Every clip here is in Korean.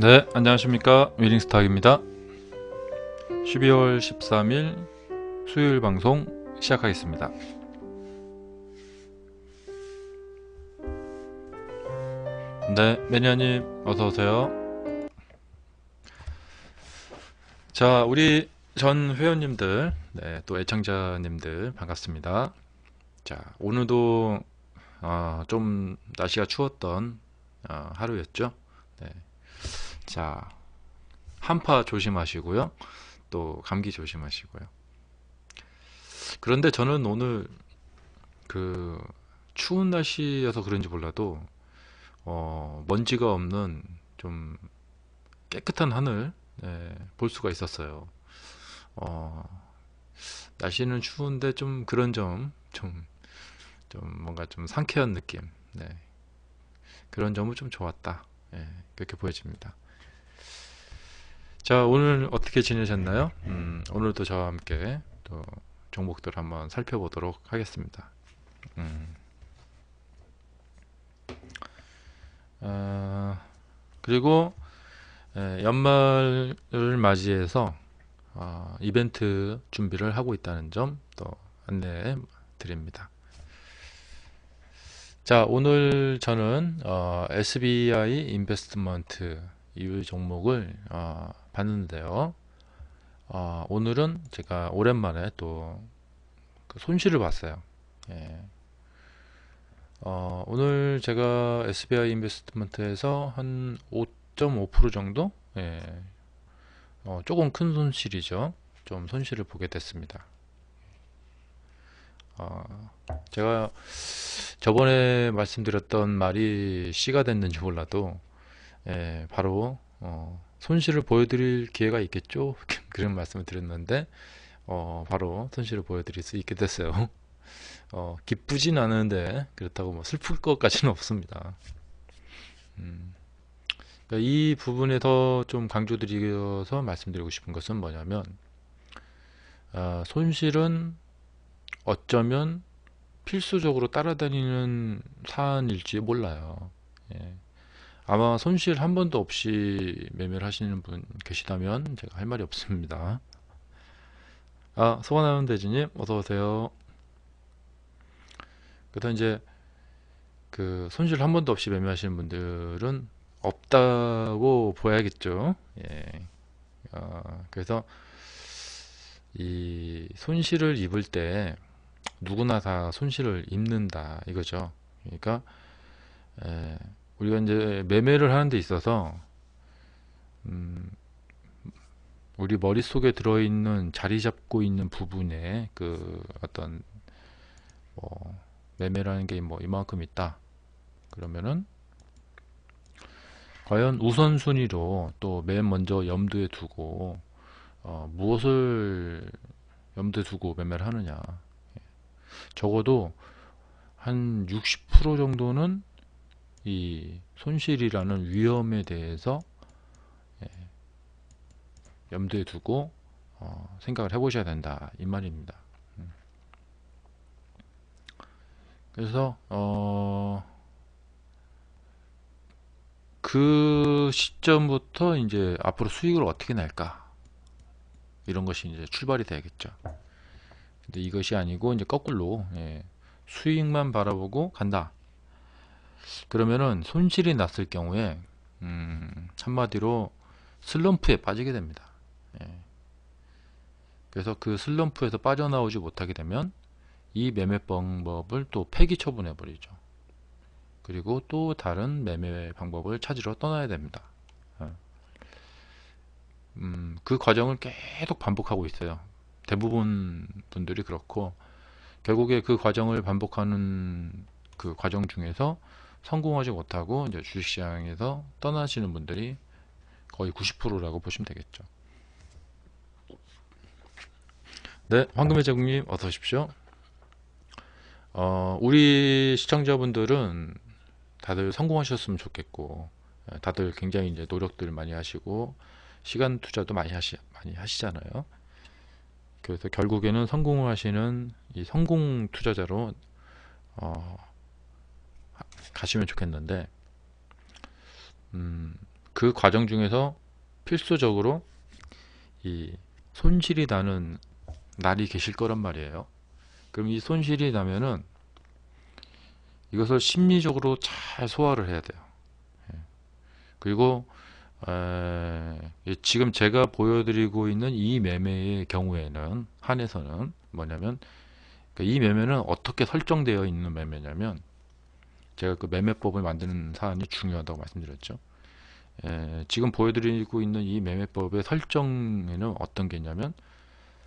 네, 안녕하십니까. 위링스탁입니다. 12월 13일 수요일 방송 시작하겠습니다. 네, 매니아님 어서오세요. 자, 우리 전 회원님들, 네, 또 애청자님들 반갑습니다. 자, 오늘도 어, 좀 날씨가 추웠던 어, 하루였죠. 네. 자, 한파 조심하시고요. 또 감기 조심하시고요. 그런데 저는 오늘 그 추운 날씨여서 그런지 몰라도 어, 먼지가 없는 좀 깨끗한 하늘 네, 볼 수가 있었어요. 어, 날씨는 추운데 좀 그런 점, 좀, 좀 뭔가 좀 상쾌한 느낌, 네. 그런 점은 좀 좋았다. 네, 그렇게 보여집니다. 자, 오늘 어떻게 지내셨나요? 음, 오늘도 저와 함께 또 종목들 한번 살펴보도록 하겠습니다. 음. 어, 그리고 에, 연말을 맞이해서 어, 이벤트 준비를 하고 있다는 점 또 안내 드립니다. 자, 오늘 저는 어, SBI 인베스트먼트 이 종목을 어, 봤는데요. 어, 오늘은 제가 오랜만에 또 그 손실을 봤어요. 예. 어, 오늘 제가 SBI 인베스트먼트에서 한 5.5% 정도 예. 어, 조금 큰 손실이죠. 좀 손실을 보게 됐습니다. 어, 제가 저번에 말씀드렸던 말이 씨가 됐는지 몰라도 예, 바로 어, 손실을 보여드릴 기회가 있겠죠. 그런 말씀을 드렸는데 어, 바로 손실을 보여드릴 수 있게 됐어요. 어, 기쁘진 않은데 그렇다고 뭐 슬플 것까지는 없습니다. 음, 그러니까 이 부분에 더 좀 강조드리면서 말씀드리고 싶은 것은 뭐냐면 어, 손실은 어쩌면 필수적으로 따라다니는 사안일지 몰라요. 예. 아마 손실 한 번도 없이 매매를 하시는 분 계시다면 제가 할 말이 없습니다. 아, 소원하는 대지님 어서 오세요. 그다음 이제 그 손실 한 번도 없이 매매하시는 분들은 없다고 보야겠죠. 예. 어, 그래서 이 손실을 입을 때 누구나 다 손실을 입는다 이거죠. 그러니까 에, 우리가 이제 매매를 하는 데 있어서 음, 우리 머릿속에 들어있는 자리 잡고 있는 부분에 그 어떤 뭐 매매라는 게 뭐 이만큼 있다. 그러면은 과연 우선순위로 또 맨 먼저 염두에 두고 어, 무엇을 염두에 두고 매매를 하느냐. 적어도 한 60% 정도는 이 손실이라는 위험에 대해서 예, 염두에 두고 어, 생각을 해보셔야 된다 이 말입니다. 음. 그래서 어, 그 시점부터 이제 앞으로 수익을 어떻게 낼까 이런 것이 이제 출발이 되겠죠. 근데 이것이 아니고 이제 거꾸로 예, 수익만 바라보고 간다. 그러면은 손실이 났을 경우에 음, 한마디로 슬럼프에 빠지게 됩니다. 예. 그래서 그 슬럼프에서 빠져나오지 못하게 되면 이 매매 방법을 또 폐기 처분해 버리죠. 그리고 또 다른 매매 방법을 찾으러 떠나야 됩니다. 예. 음, 그 과정을 계속 반복하고 있어요. 대부분 분들이 그렇고 결국에 그 과정을 반복하는 그 과정 중에서 성공하지 못하고 이제 주식시장에서 떠나시는 분들이 거의 90%라고 보시면 되겠죠. 네, 황금의 제국님 어서 오십시오. 어, 우리 시청자분들은 다들 성공하셨으면 좋겠고, 예, 다들 굉장히 이제 노력들 많이 하시고 시간 투자도 많이 하시 많이 하시잖아요. 그래서 결국에는 성공을 하시는 이 성공 투자자로 어, 가시면 좋겠는데 음, 그 과정 중에서 필수적으로 이 손실이 나는 날이 계실 거란 말이에요. 그럼 이 손실이 나면은 이것을 심리적으로 잘 소화를 해야 돼요. 예. 그리고 에, 지금 제가 보여드리고 있는 이 매매의 경우에는 한에서는 뭐냐면 그러니까 이 매매는 어떻게 설정되어 있는 매매냐면 제가 그 매매법을 만드는 사안이 중요하다고 말씀드렸죠. 에, 지금 보여드리고 있는 이 매매법의 설정에는 어떤 게 있냐면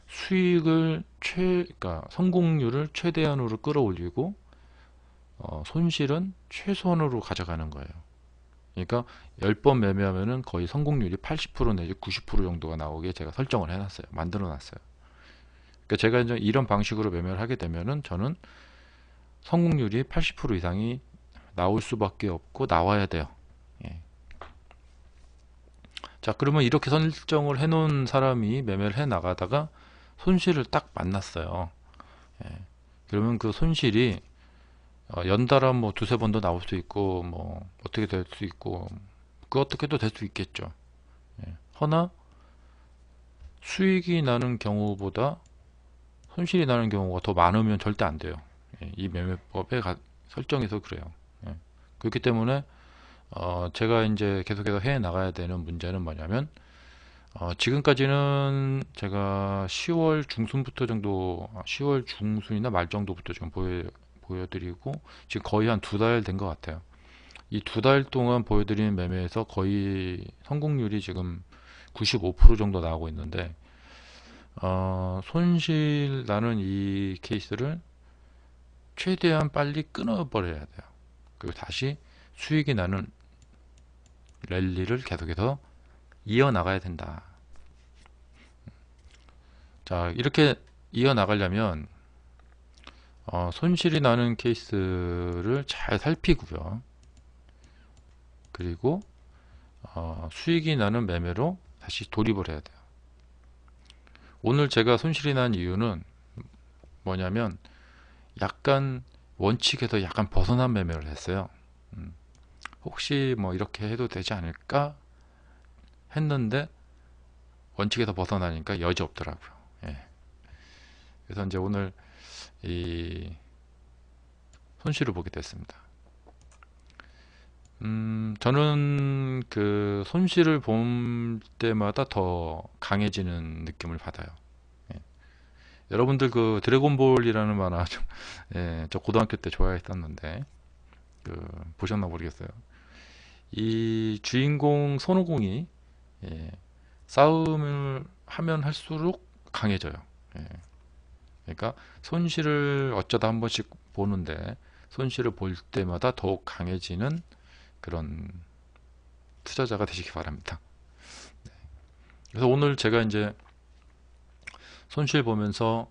수익을 최, 그러니까 성공률을 최대한으로 끌어올리고 어, 손실은 최소한으로 가져가는 거예요. 그러니까 10번 매매하면은 거의 성공률이 80% 내지 90% 정도가 나오게 제가 설정을 해놨어요. 만들어 놨어요. 그러니까 제가 이제 이런 방식으로 매매를 하게 되면은 저는 성공률이 80% 이상이 나올 수밖에 없고 나와야 돼요. 예. 자 그러면 이렇게 설정을 해 놓은 사람이 매매를 해 나가다가 손실을 딱 만났어요. 예. 그러면 그 손실이 어, 연달아 뭐 두세 번도 나올 수 있고 뭐 어떻게 될 수 있고 그 어떻게도 될 수 있겠죠. 예. 허나 수익이 나는 경우보다 손실이 나는 경우가 더 많으면 절대 안 돼요. 예. 이 매매법에 가, 설정해서 그래요. 예. 그렇기 때문에 어, 제가 이제 계속해서 해 나가야 되는 문제는 뭐냐면 어, 지금까지는 제가 10월 중순부터 정도 10월 중순이나 말 정도부터 좀 보여 보여드리고 지금 거의 한 두 달 된 것 같아요. 이 두 달 동안 보여드리는 매매에서 거의 성공률이 지금 95% 정도 나오고 있는데 어, 손실 나는 이 케이스를 최대한 빨리 끊어버려야 돼요. 그리고 다시 수익이 나는 랠리를 계속해서 이어나가야 된다. 자 이렇게 이어나가려면 어, 손실이 나는 케이스를 잘 살피고요. 그리고 어, 수익이 나는 매매로 다시 돌입을 해야 돼요. 오늘 제가 손실이 난 이유는 뭐냐면 약간 원칙에서 약간 벗어난 매매를 했어요. 음, 혹시 뭐 이렇게 해도 되지 않을까 했는데 원칙에서 벗어나니까 여지 없더라고요. 예. 그래서 이제 오늘 이 손실을 보게 됐습니다. 음, 저는 그 손실을 볼 때마다 더 강해지는 느낌을 받아요. 예. 여러분들 그 드래곤볼이라는 만화 좀, 예, 저 고등학교 때 좋아했었는데 그 보셨나 모르겠어요. 이 주인공 손오공이 예, 싸움을 하면 할수록 강해져요. 예. 그러니까 손실을 어쩌다 한 번씩 보는데 손실을 볼 때마다 더욱 강해지는 그런 투자자가 되시기 바랍니다. 네. 그래서 오늘 제가 이제 손실 보면서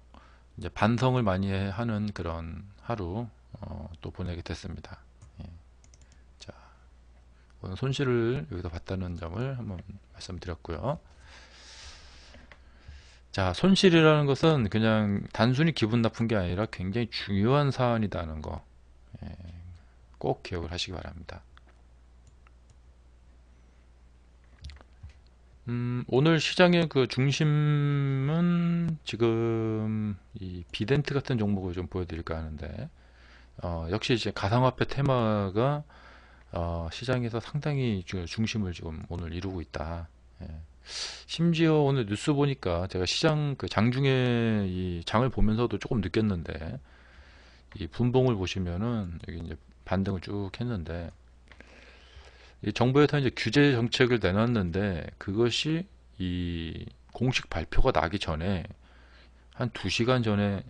이제 반성을 많이 하는 그런 하루 어, 또 보내게 됐습니다. 예. 자, 오늘 손실을 여기서 봤다는 점을 한번 말씀드렸고요. 자, 손실이라는 것은 그냥 단순히 기분 나쁜 게 아니라 굉장히 중요한 사안이다는 거. 예, 꼭 기억을 하시기 바랍니다. 음, 오늘 시장의 그 중심은 지금 이 비덴트 같은 종목을 좀 보여드릴까 하는데, 어, 역시 이제 가상화폐 테마가 어, 시장에서 상당히 중심을 지금 오늘 이루고 있다. 예. 심지어 오늘 뉴스 보니까 제가 시장 그 장중에 이 장을 보면서도 조금 느꼈는데 이 분봉을 보시면은 여기 이제 반등을 쭉 했는데 이 정부에서 이제 규제 정책을 내놨는데 그것이 이 공식 발표가 나기 전에 한 2시간 전에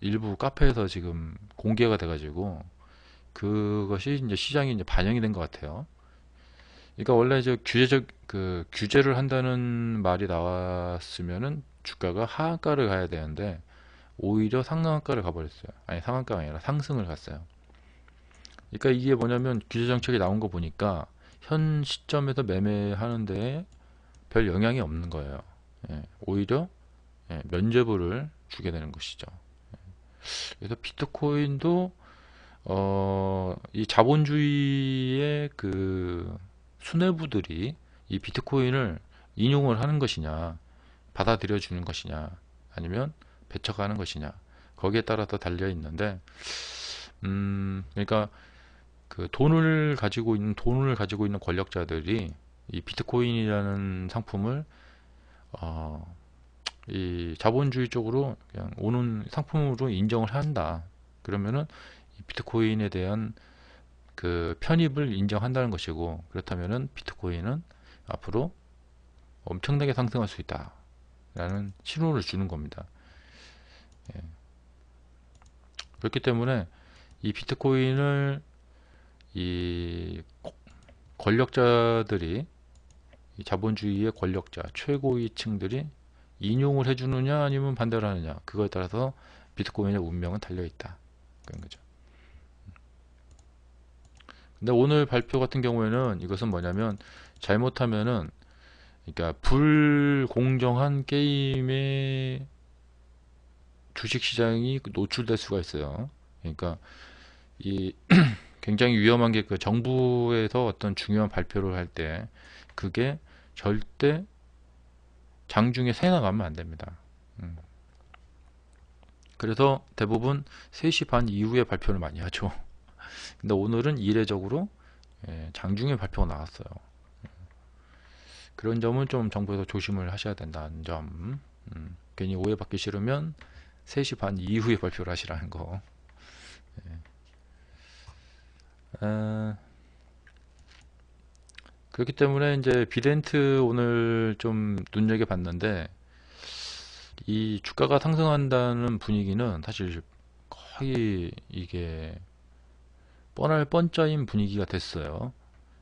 일부 카페에서 지금 공개가 돼 가지고 그것이 이제 시장에 이제 반영이 된 것 같아요. 그러니까 원래 이제 규제적 그 규제를 한다는 말이 나왔으면은 주가가 하한가를 가야 되는데 오히려 상한가를 가버렸어요. 아니 상한가가 아니라 상승을 갔어요. 그러니까 이게 뭐냐면 규제 정책이 나온 거 보니까 현 시점에서 매매하는데 별 영향이 없는 거예요. 예, 오히려 예, 면제부를 주게 되는 것이죠. 예. 그래서 비트코인도 어, 이 자본주의의 그 수뇌부들이 이 비트코인을 인용을 하는 것이냐, 받아들여 주는 것이냐, 아니면 배척하는 것이냐, 거기에 따라서 달려 있는데, 음, 그러니까 그 돈을 가지고 있는 돈을 가지고 있는 권력자들이 이 비트코인이라는 상품을 어, 이 자본주의 쪽으로 그냥 오는 상품으로 인정을 한다. 그러면은 이 비트코인에 대한 그 편입을 인정한다는 것이고 그렇다면은 비트코인은 앞으로 엄청나게 상승할 수 있다. 라는 신호를 주는 겁니다. 예. 그렇기 때문에 이 비트코인을 이 권력자들이 이 자본주의의 권력자 최고위층들이 인용을 해주느냐 아니면 반대를 하느냐 그거에 따라서 비트코인의 운명은 달려 있다 그런 거죠. 근데 오늘 발표 같은 경우에는 이것은 뭐냐면 잘못하면은 그러니까 불공정한 게임의 주식 시장이 노출될 수가 있어요. 그러니까 이 굉장히 위험한 게 그 정부에서 어떤 중요한 발표를 할 때 그게 절대 장중에 새 나가면 안 됩니다. 음. 그래서 대부분 3시 반 이후에 발표를 많이 하죠. 근데 오늘은 이례적으로 예, 장중에 발표가 나왔어요. 그런 점은 좀 정부에서 조심을 하셔야 된다는 점. 음, 괜히 오해받기 싫으면 3시 반 이후에 발표를 하시라는 거. 예. 아, 그렇기 때문에 이제 비덴트 오늘 좀 눈여겨봤는데 이 주가가 상승한다는 분위기는 사실 거의 이게 뻔할 뻔짜인 분위기가 됐어요.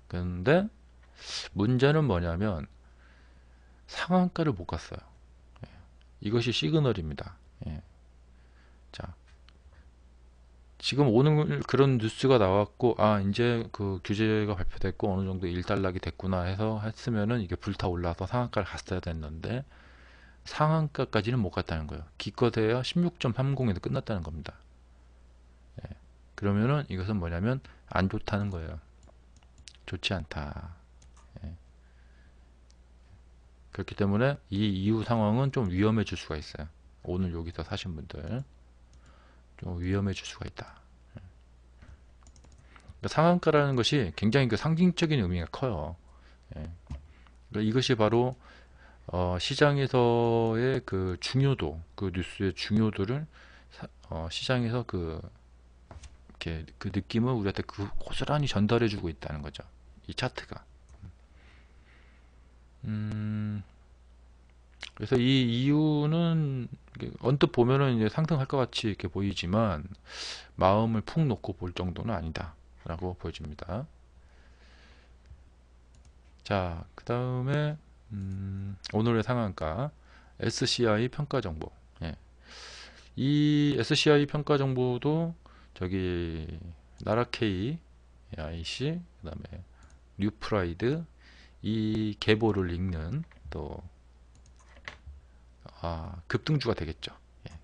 그런데 문제는 뭐냐면 상한가를 못 갔어요. 예. 이것이 시그널입니다. 예. 자, 지금 오늘 그런 뉴스가 나왔고 아 이제 그 규제가 발표됐고 어느 정도 일단락이 됐구나 해서 했으면은 이게 불타 올라서 상한가를 갔어야 됐는데 상한가까지는 못 갔다는 거예요. 기껏해야 16.30에서 끝났다는 겁니다. 예. 그러면은 이것은 뭐냐면 안 좋다는 거예요. 좋지 않다. 예. 그렇기 때문에 이 이후 상황은 좀 위험해질 수가 있어요. 오늘 여기서 사신 분들 좀 위험해질 수가 있다. 그러니까 상한가라는 것이 굉장히 그 상징적인 의미가 커요. 예. 그러니까 이것이 바로 어, 시장에서의 그 중요도, 그 뉴스의 중요도를 사, 어, 시장에서 그 이렇게 그 느낌을 우리한테 그 고스란히 전달해주고 있다는 거죠. 이 차트가. 음, 그래서 이 이유는 언뜻 보면은 이제 상승할 것 같이 이렇게 보이지만 마음을 푹 놓고 볼 정도는 아니다라고 보여집니다. 자, 그 다음에 음, 오늘의 상한가 SCI 평가 정보. 예. 이 SCI 평가 정보도 저기 나라K, IC, 그다음에 뉴프라이드 이 계보를 읽는 또 아, 급등주가 되겠죠. 예.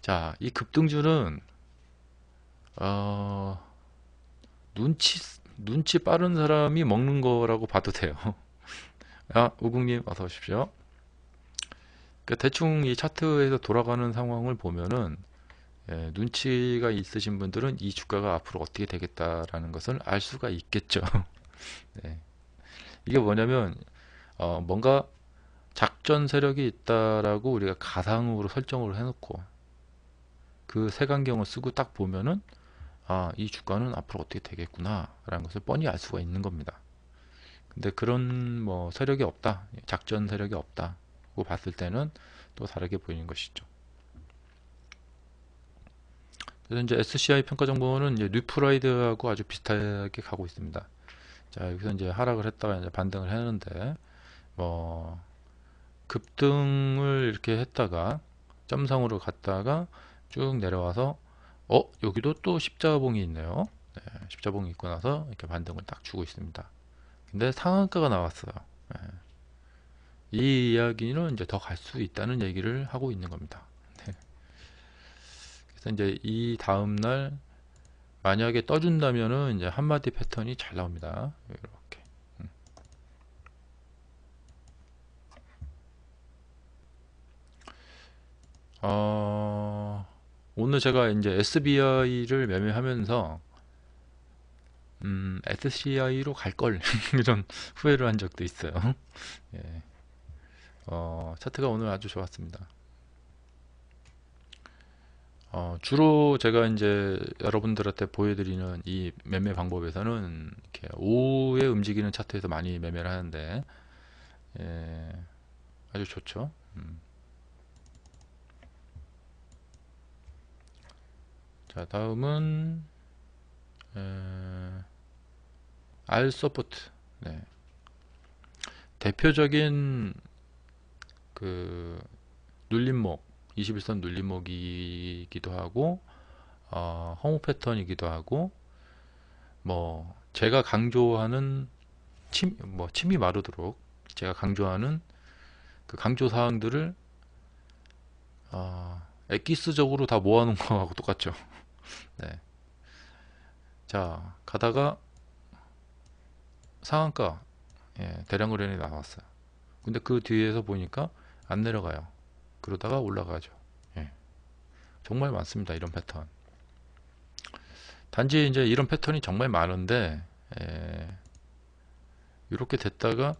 자, 이 급등주는 어, 눈치 눈치 빠른 사람이 먹는 거라고 봐도 돼요. 아, 우국님 어서 오십시오. 그 대충 이 차트에서 돌아가는 상황을 보면은 예, 눈치가 있으신 분들은 이 주가가 앞으로 어떻게 되겠다라는 것을 알 수가 있겠죠. 네. 이게 뭐냐면 어, 뭔가 작전 세력이 있다라고 우리가 가상으로 설정을 해놓고 그 색안경을 쓰고 딱 보면은 아, 이 주가는 앞으로 어떻게 되겠구나 라는 것을 뻔히 알 수가 있는 겁니다. 근데 그런 뭐 세력이 없다, 작전 세력이 없다고 봤을 때는 또 다르게 보이는 것이죠. 그래서 이제 SCI 평가 정보는 이제 뉴프라이드하고 아주 비슷하게 가고 있습니다. 자, 여기서 이제 하락을 했다가 이제 반등을 했는데 뭐 급등을 이렇게 했다가 점상으로 갔다가 쭉 내려와서 어 여기도 또 십자봉이 있네요 네, 십자봉이 있고 나서 이렇게 반등을 딱 주고 있습니다 근데 상한가가 나왔어요 네. 이 이야기는 이제 더 갈 수 있다는 얘기를 하고 있는 겁니다 네. 그래서 이제 이 다음날 만약에 떠준다면은 이제 한마디 패턴이 잘 나옵니다. 이렇게. 어, 오늘 제가 이제 SBI를 매매하면서 음, SCI로 갈 걸 이런 후회를 한 적도 있어요. 예. 어, 차트가 오늘 아주 좋았습니다. 어, 주로 제가 이제 여러분들한테 보여드리는 이 매매 방법에서는 이렇게 오후에 움직이는 차트에서 많이 매매를 하는데 예, 아주 좋죠. 음. 자 다음은 에, R 서포트 네. 대표적인 그 눌림목 21선 눌림목이기도 하고 어, 허무 패턴이기도 하고 뭐 제가 강조하는 침, 뭐 침이 마르도록 제가 강조하는 그 강조 사항들을 어, 엑기스적으로 다 모아놓은 거하고 똑같죠. 네. 자 가다가 상한가 예, 대량 거래이 나왔어요. 근데 그 뒤에서 보니까 안 내려가요. 그러다가 올라가죠. 예. 정말 많습니다. 이런 패턴. 단지 이제 이런 패턴이 정말 많은데 예. 이렇게 됐다가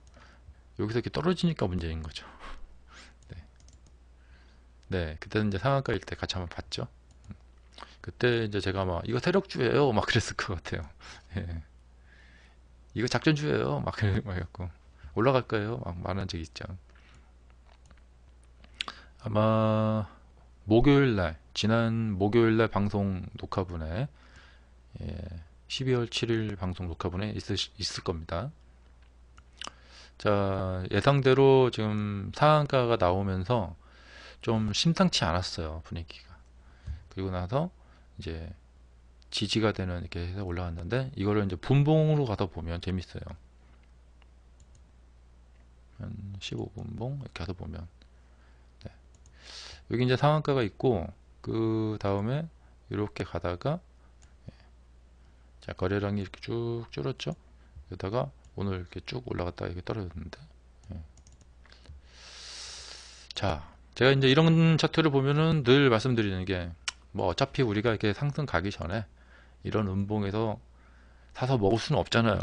여기서 이렇게 떨어지니까 문제인 거죠. 네. 네, 그때는 이제 상한가일 때 같이 한번 봤죠. 그때 이제 제가 막 이거 세력주예요, 막 그랬을 것 같아요. 예. 이거 작전주예요, 막 그래갖고 올라갈까요? 막 말한 적 있죠. 아마 목요일 날 지난 목요일 날 방송 녹화분에 예, 12월 7일 방송 녹화분에 있을, 있을 겁니다. 자 예상대로 지금 상한가가 나오면서 좀 심상치 않았어요 분위기가 그리고 나서 이제 지지가 되는 이렇게 해서 올라갔는데 이거를 이제 분봉으로 가다 보면 재밌어요 한 15분봉 이렇게 가다 보면 여기 이제 상한가가 있고 그 다음에 이렇게 가다가 예. 자 거래량이 이렇게 쭉 줄었죠 여기다가 오늘 이렇게 쭉 올라갔다가 이렇게 떨어졌는데 예. 자 제가 이제 이런 차트를 보면은 늘 말씀드리는 게 뭐 어차피 우리가 이렇게 상승 가기 전에 이런 음봉에서 사서 먹을 수는 없잖아요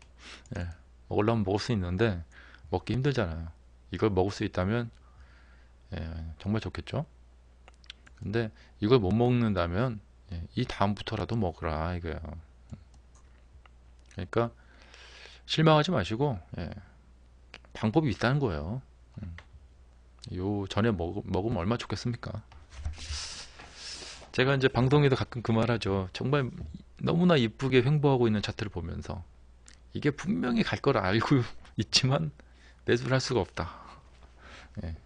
예. 먹으려면 먹을 수 있는데 먹기 힘들잖아요 이걸 먹을 수 있다면 예, 정말 좋겠죠 근데 이걸 못 먹는다면 예, 이 다음부터라도 먹으라 이거예요 그러니까 실망하지 마시고 예, 방법이 있다는 거예요 음. 요 전에 먹, 먹으면 얼마나 좋겠습니까 제가 이제 방송에도 가끔 그 말하죠 정말 너무나 이쁘게 횡보하고 있는 차트를 보면서 이게 분명히 갈 걸 알고 있지만 매수를 할 수가 없다 예.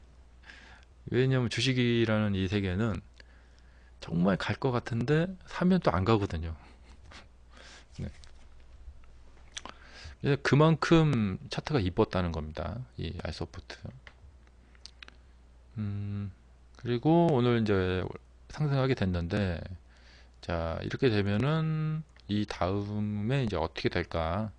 왜냐하면 주식이라는 이 세계는 정말 갈 것 같은데 사면 또 안 가거든요. 네. 그만큼 차트가 이뻤다는 겁니다. 이 알소프트. 음, 그리고 오늘 이제 상승하게 됐는데, 자, 이렇게 되면은 이 다음에 이제 어떻게 될까?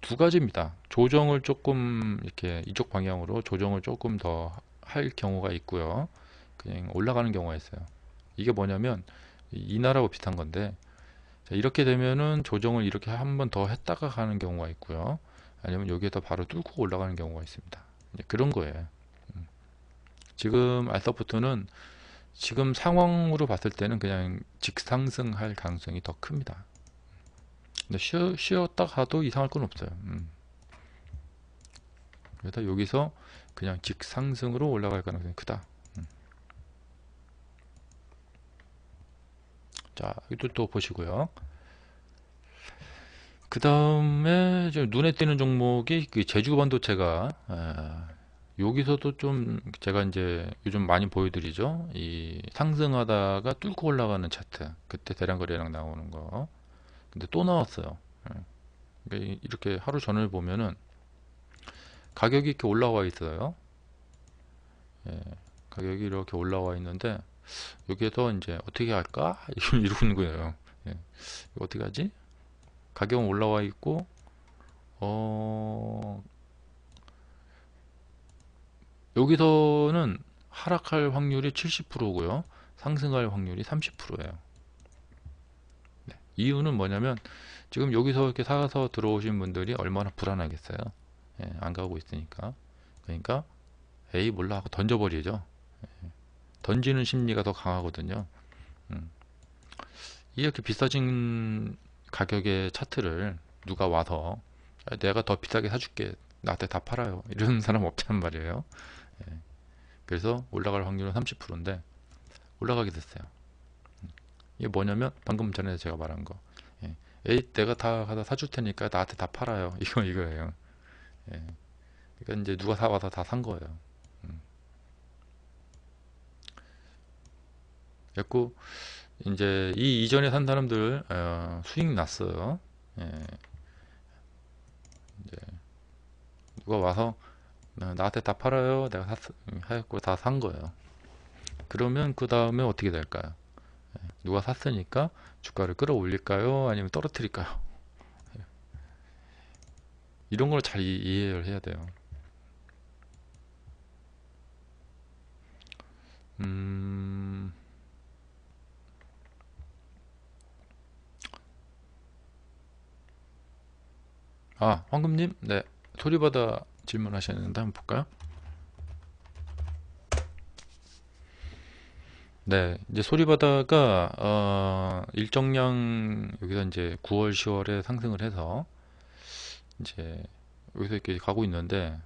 두 가지입니다. 조정을 조금 이렇게 이쪽 방향으로 조정을 조금 더 할 경우가 있고요. 그냥 올라가는 경우가 있어요. 이게 뭐냐면 이 나라고 비슷한 건데 이렇게 되면은 조정을 이렇게 한 번 더 했다가 가는 경우가 있고요. 아니면 여기에다 바로 뚫고 올라가는 경우가 있습니다. 그런 거예요. 음. 지금 알서프트는 지금 상황으로 봤을 때는 그냥 직상승할 가능성이 더 큽니다. 근데 쉬어, 쉬었다 가도 이상할 건 없어요. 음. 그래서 여기서 그냥 직상승으로 올라갈 가능성이 크다. 음. 자, 이것도 또 보시고요. 그 다음에 눈에 띄는 종목이 그 제주 반도체가 아, 여기서도 좀 제가 이제 요즘 많이 보여드리죠. 이 상승하다가 뚫고 올라가는 차트. 그때 대량 거래량 나오는 거. 근데 또 나왔어요. 예. 이렇게 하루 전을 보면은 가격이 이렇게 올라와 있어요. 예, 가격이 이렇게 올라와 있는데 여기에서 이제 어떻게 할까 이러는 거예요. 예. 어떻게 하지? 가격은 올라와 있고 어 여기서는 하락할 확률이 70%고요. 상승할 확률이 30%예요. 네. 이유는 뭐냐면 지금 여기서 이렇게 사서 들어오신 분들이 얼마나 불안하겠어요. 예, 안 가고 있으니까. 그러니까 에이 몰라 하고 던져버리죠. 예. 던지는 심리가 더 강하거든요. 음. 이렇게 비싸진 가격의 차트를 누가 와서 아, 내가 더 비싸게 사줄게 나한테 다 팔아요 이런 사람 없단 말이에요 예. 그래서 올라갈 확률은 30%인데 올라가게 됐어요 음. 이게 뭐냐면 방금 전에 제가 말한 거 예. 에이 내가 다 가다 사줄 테니까 나한테 다 팔아요 이거 이거예요 예. 그러니까 이제 누가 사 와서 다 산 거예요 음. 그래고 이제 이 이전에 산 사람들 어, 수익 났어요 예. 이제 누가 와서 나- 나한테 다 팔아요. 내가 샀, 하였고 다 산 거예요. 그러면 그 다음에 어떻게 될까요? 예, 누가 샀으니까 주가를 끌어올릴까요? 아니면 떨어뜨릴까요? 예. 이런 걸 잘 이해를 해야 돼요. 음, 아, 황금님, 네, 소리바다 질문하셨는데 한번 볼까요? 네, 이제 소리바다가 어, 일정량 여기서 이제 9월, 10월에 상승을 해서 이제 여기서 이렇게 가고 있는데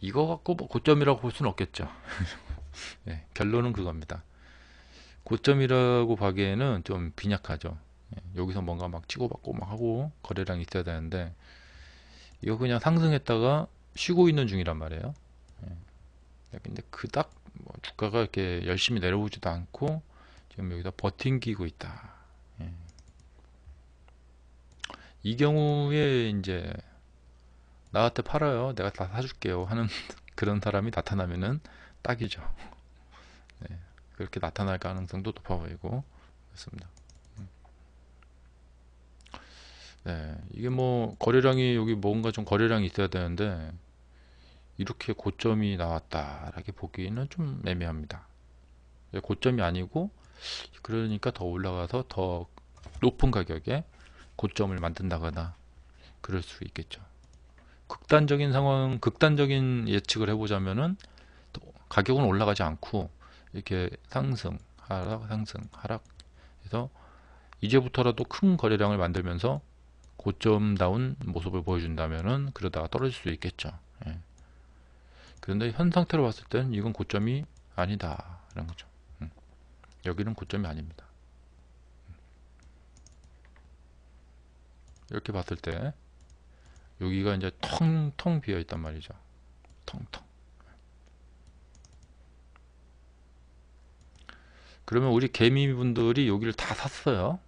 이거 갖고 뭐 고점이라고 볼 수는 없겠죠. 네, 결론은 그겁니다. 고점이라고 보기에는 좀 빈약하죠. 예, 여기서 뭔가 막 치고받고 막 하고 거래량이 있어야 되는데 이거 그냥 상승했다가 쉬고 있는 중이란 말이에요. 예, 근데 그닥 뭐 주가가 이렇게 열심히 내려오지도 않고 지금 여기서 버팅기고 있다. 예. 이 경우에 이제 나한테 팔아요. 내가 다 사줄게요. 하는 그런 사람이 나타나면은 딱이죠. 네, 그렇게 나타날 가능성도 높아 보이고 그렇습니다. 음. 네, 이게 뭐 거래량이 여기 뭔가 좀 거래량이 있어야 되는데 이렇게 고점이 나왔다라고 보기는 좀 애매합니다. 예, 고점이 아니고 그러니까 더 올라가서 더 높은 가격에 고점을 만든다거나 그럴 수 있겠죠. 극단적인 상황, 극단적인 예측을 해보자면은 또 가격은 올라가지 않고 이렇게 상승, 하락, 상승, 하락 해서 이제부터라도 큰 거래량을 만들면서 고점다운 모습을 보여준다면은 그러다가 떨어질 수 있겠죠. 예. 그런데 현 상태로 봤을 때는 이건 고점이 아니다. 이런 거죠. 음. 여기는 고점이 아닙니다. 음. 이렇게 봤을 때 여기가 이제 텅텅 비어 있단 말이죠. 텅텅. 그러면 우리 개미분들이 여기를 다 샀어요.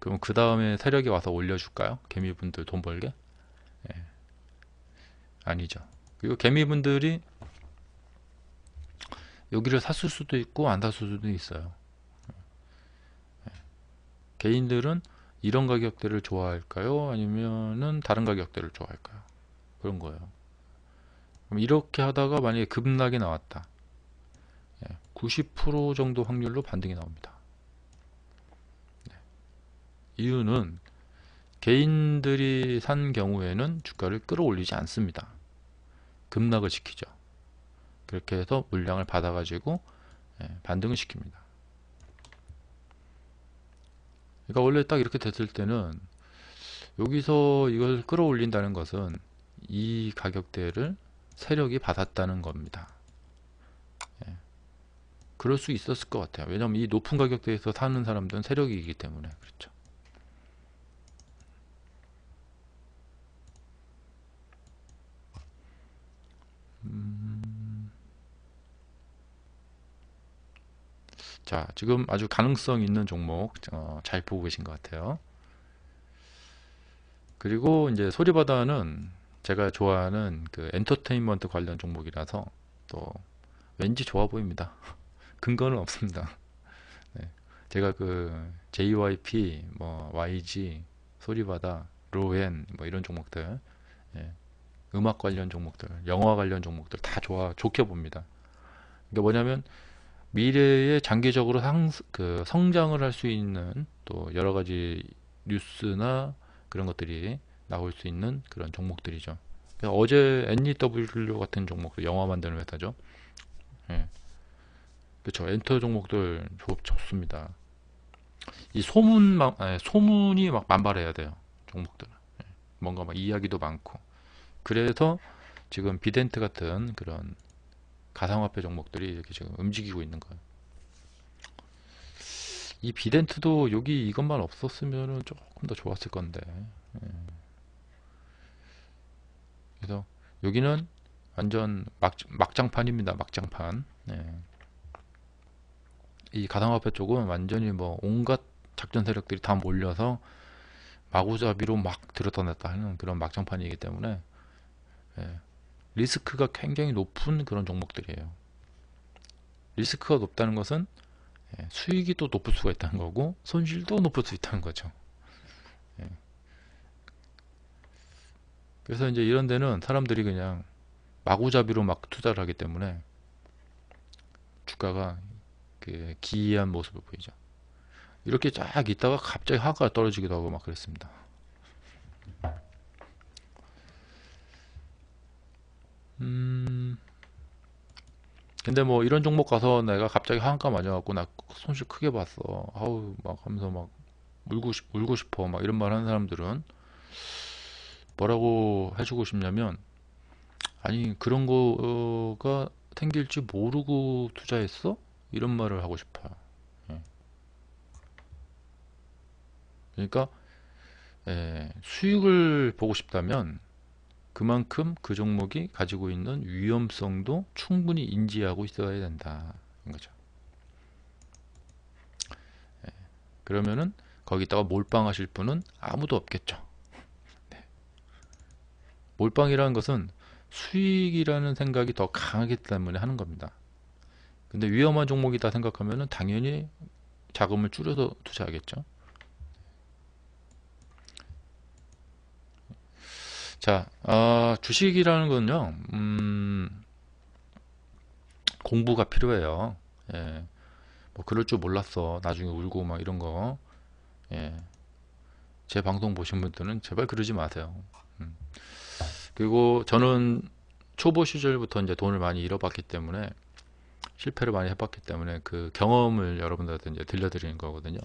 그럼 그 다음에 세력이 와서 올려줄까요? 개미분들 돈 벌게? 예. 아니죠. 그리고 개미분들이 여기를 샀을 수도 있고 안 샀을 수도 있어요. 예. 개인들은 이런 가격대를 좋아할까요? 아니면은 다른 가격대를 좋아할까요? 그런 거예요. 그럼 이렇게 하다가 만약에 급락이 나왔다. 90% 정도 확률로 반등이 나옵니다. 네. 이유는 개인들이 산 경우에는 주가를 끌어올리지 않습니다. 급락을 시키죠. 그렇게 해서 물량을 받아가지고 예, 반등을 시킵니다. 그러니까 원래 딱 이렇게 됐을 때는 여기서 이걸 끌어올린다는 것은 이 가격대를 세력이 받았다는 겁니다. 예. 그럴 수 있었을 것 같아요. 왜냐하면 이 높은 가격대에서 사는 사람들은 세력이기 때문에 그렇죠. 음... 자, 지금 아주 가능성 있는 종목 어, 잘 보고 계신 것 같아요. 그리고 이제 소리바다는 제가 좋아하는 그 엔터테인먼트 관련 종목이라서 또 왠지 좋아 보입니다. 근거는 없습니다. 네. 제가 그 JYP, 뭐 YG, 소리바다, 로엔 뭐 이런 종목들, 예, 음악 관련 종목들, 영화 관련 종목들 다 좋아 좋게 봅니다. 그러니까 뭐냐면 미래에 장기적으로 상, 그 성장을 할 수 있는 또 여러 가지 뉴스나 그런 것들이 나올 수 있는 그런 종목들이죠. 어제 NEW 같은 종목도 영화 만드는 회사죠. 예. 그렇죠. 엔터 종목들 좋, 좋습니다. 이 소문 막 아니, 소문이 막 만발해야 돼요. 종목들. 예. 뭔가 막 이야기도 많고. 그래서 지금 비덴트 같은 그런 가상화폐 종목들이 이렇게 지금 움직이고 있는 거예요. 이 비덴트도 여기 이것만 없었으면 조금 더 좋았을 건데. 예. 그래서 여기는 완전 막, 막장판입니다. 막장판. 예. 이 가상화폐 쪽은 완전히 뭐 온갖 작전 세력들이 다 몰려서 마구잡이로 막 들었다 냈다 하는 그런 막장판이기 때문에 예. 리스크가 굉장히 높은 그런 종목들이에요. 리스크가 높다는 것은 예, 수익이 또 높을 수가 있다는 거고 손실도 높을 수 있다는 거죠. 예. 그래서 이제 이런 데는 사람들이 그냥 마구잡이로 막 투자를 하기 때문에 주가가 그 기이한 모습을 보이죠. 이렇게 쫙 있다가 갑자기 하가 떨어지기도 하고 막 그랬습니다. 음, 근데 뭐 이런 종목 가서 내가 갑자기 하한가 맞아갖고 나 손실 크게 봤어. 아우 막 하면서 막 울고 싶, 울고 싶어 막 이런 말 하는 사람들은 뭐라고 해주고 싶냐면 아니 그런 거가 생길지 모르고 투자했어? 이런 말을 하고 싶어요. 예. 그러니까 예, 수익을 보고 싶다면 그만큼 그 종목이 가지고 있는 위험성도 충분히 인지하고 있어야 된다. 거죠. 예, 그러면은 거기다가 몰빵하실 분은 아무도 없겠죠. 네. 몰빵이라는 것은 수익이라는 생각이 더 강하기 때문에 하는 겁니다. 근데 위험한 종목이다 생각하면은 당연히 자금을 줄여서 투자하겠죠. 자, 어, 주식이라는 건요, 음, 공부가 필요해요. 예, 뭐 그럴 줄 몰랐어. 나중에 울고 막 이런 거. 예, 제 방송 보신 분들은 제발 그러지 마세요. 음. 그리고 저는 초보 시절부터 이제 돈을 많이 잃어봤기 때문에 실패를 많이 해봤기 때문에 그 경험을 여러분들한테 이제 들려드리는 거거든요.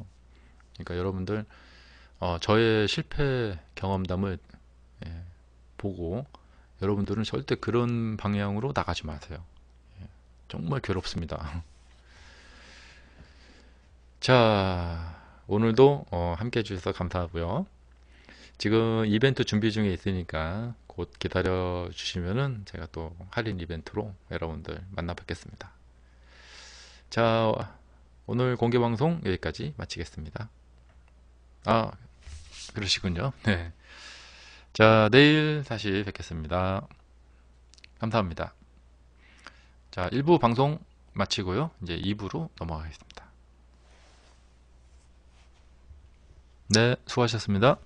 그러니까 여러분들 어, 저의 실패 경험담을 예, 보고 여러분들은 절대 그런 방향으로 나가지 마세요. 예, 정말 괴롭습니다. 자, 오늘도 어, 함께 해주셔서 감사하고요. 지금 이벤트 준비 중에 있으니까 곧 기다려 주시면은 제가 또 할인 이벤트로 여러분들 만나 뵙겠습니다. 자, 오늘 공개 방송 여기까지 마치겠습니다. 아, 그러시군요. 네. 자, 내일 다시 뵙겠습니다. 감사합니다. 자, 1부 방송 마치고요. 이제 2부로 넘어가겠습니다. 네, 수고하셨습니다.